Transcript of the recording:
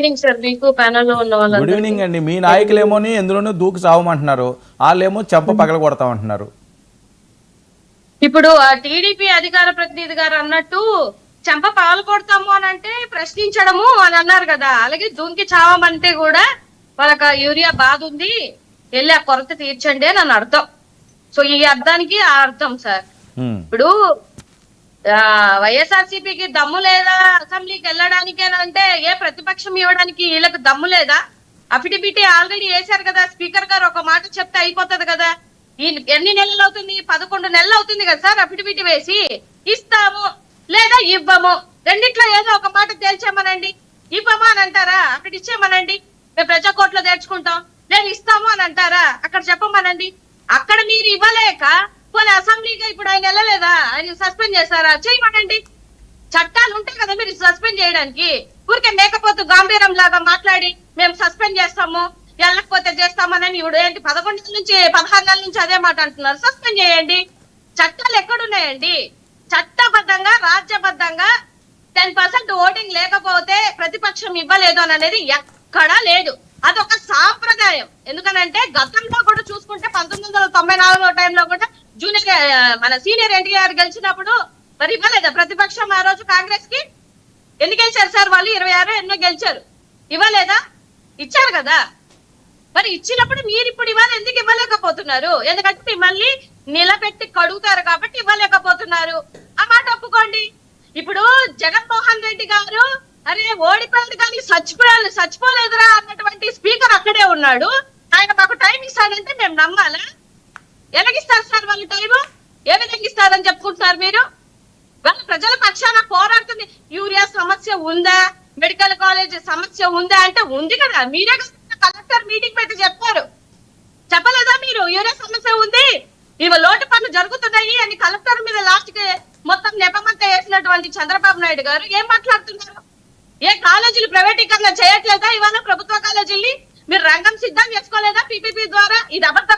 Evening sir మీకు ప్యానల్లో ఉన్న good వాళ్ళందరికీ. ఈవినింగ్ అండి. మీ నాయకులేమోని ఎందులోనూ దూకు సావమంటున్నారు. వాళ్ళేమో చెంప పగల కొడతామంటున్నారు. ఇప్పుడు ఆ టీడీపీ అధికార ప్రతినిధి గారు అన్నట్టు చెంప పాలు కొడతాము అని అంటే ప్రశ్నించడము అని అన్నారు కదా. అలాగే దుంకి చావమంటే కూడా వాళ్ళకి యూరియా బాధ ఉంది. వెళ్ళి ఆ కొరత తీర్చండి అని అర్థం. సో ఈ అర్థానికి ఆ అర్థం సార్ ఉమ్, ఇప్పుడు వైఎస్ఆర్సీపీకి దమ్ము లేదా? అసెంబ్లీకి వెళ్ళడానికి అని అంటే ఏ ప్రతిపక్షం ఇవ్వడానికి వీళ్ళకి దమ్ము లేదా? అఫిడవిట్ ఆల్రెడీ వేశారు కదా స్పీకర్ గారు ఒక మాట చెప్తే అయిపోతుంది కదా. ఈ ఎన్ని నెలలు అవుతుంది? పదకొండు నెలలు అవుతుంది కదా సార్ అఫిడవిట్ వేసి. ఇస్తాము లేదా ఇవ్వము? రెండిట్లో ఏదో ఒక మాట తేల్చేమనండి. ఇవ్వమా అని అంటారా? అక్కడ ఇచ్చేమనండి. మేము ప్రజా కోర్టులో తెచ్చుకుంటాం నేను ఇస్తాము అని అంటారా? అక్కడ చెప్పమనండి. అక్కడ మీరు ఇవ్వలేక పోనీ అసెంబ్లీగా ఇప్పుడు ఆయన వెళ్ళలేదా? ఆయన సస్పెండ్ చేస్తారా చేయమనండి చట్టాలు ఉంటాయి కదా మీరు సస్పెండ్ చేయడానికి. ఊరికే మేకపోతు గాంభీరం లాగా మాట్లాడి మేము సస్పెండ్ చేస్తాము వెళ్ళకపోతే చేస్తామని ఇప్పుడు ఏంటి పదకొండు నుంచి పదహారు నెలల నుంచి అదే మాట అంటున్నారు. సస్పెండ్ చేయండి. చట్టాలు ఎక్కడున్నాయండి? చట్టబద్ధంగా రాజ్యబద్ధంగా టెన్ పర్సెంట్ ఓటింగ్ లేకపోతే ప్రతిపక్షం ఇవ్వలేదు అని అనేది ఎక్కడా లేదు. అదొక సాంప్రదాయం. ఎందుకనంటే గతంలో కూడా చూసుకుంటే పంతొమ్మిది వందల తొంభై నాలుగో టైంలో కూడా జూనియర్ మన సీనియర్ ఎన్టీఆర్ గెలిచినప్పుడు మరి ఇవ్వలేదా. ప్రతిపక్షం ఆ రోజు కాంగ్రెస్కి ఎన్ని గెలిచారు సార్ వాళ్ళు? ఇరవై ఆరు ఎన్నో గెలిచారు. ఇవ్వలేదా? ఇచ్చారు కదా. మరి ఇచ్చినప్పుడు మీరు ఇప్పుడు ఇవాళ ఎందుకు ఇవ్వలేకపోతున్నారు? ఎందుకంటే మిమ్మల్ని నిలబెట్టి కడుగుతారు కాబట్టి ఇవ్వలేకపోతున్నారు. ఆ మాట ఒప్పుకోండి. ఇప్పుడు జగన్మోహన్ రెడ్డి గారు అరే ఓడిపోయాడు కానీ చచ్చిపోయాలి చచ్చిపోలేదురా అన్నటువంటి స్పీకర్ అక్కడే ఉన్నాడు. ఆయన మాకు టైం ఇస్తాడంటే మేము నమ్మాలా? ఎలాగిస్తారు సార్ వాళ్ళు టైము? ఏ విధంగా ఇస్తారని చెప్పుకుంటున్నారు మీరు? వాళ్ళ ప్రజల పక్షాన పోరాడుతుంది. యూరియా సమస్య ఉందా? మెడికల్ కాలేజ్ సమస్య ఉందా అంటే ఉంది కదా. మీరే కలెక్టర్ మీటింగ్ పెట్టి చెప్పారు. చెప్పలేదా మీరు? యూరియా సమస్య ఉంది. ఇవి లోటు పనులు జరుగుతున్నాయి అని కలెక్టర్ మీద లాస్ట్కి మొత్తం నెపమంతా వేసినటువంటి చంద్రబాబు నాయుడు గారు ఏం మాట్లాడుతున్నారు? ఏ కాలేజీలు ప్రైవేటీకరణ చేయట్లేదా? ఇవాళ ప్రభుత్వ కాలేజీల్ని మీరు రంగం సిద్ధం చేసుకోలేదా? పీపీపీ ద్వారా? ఇది అబద్ధం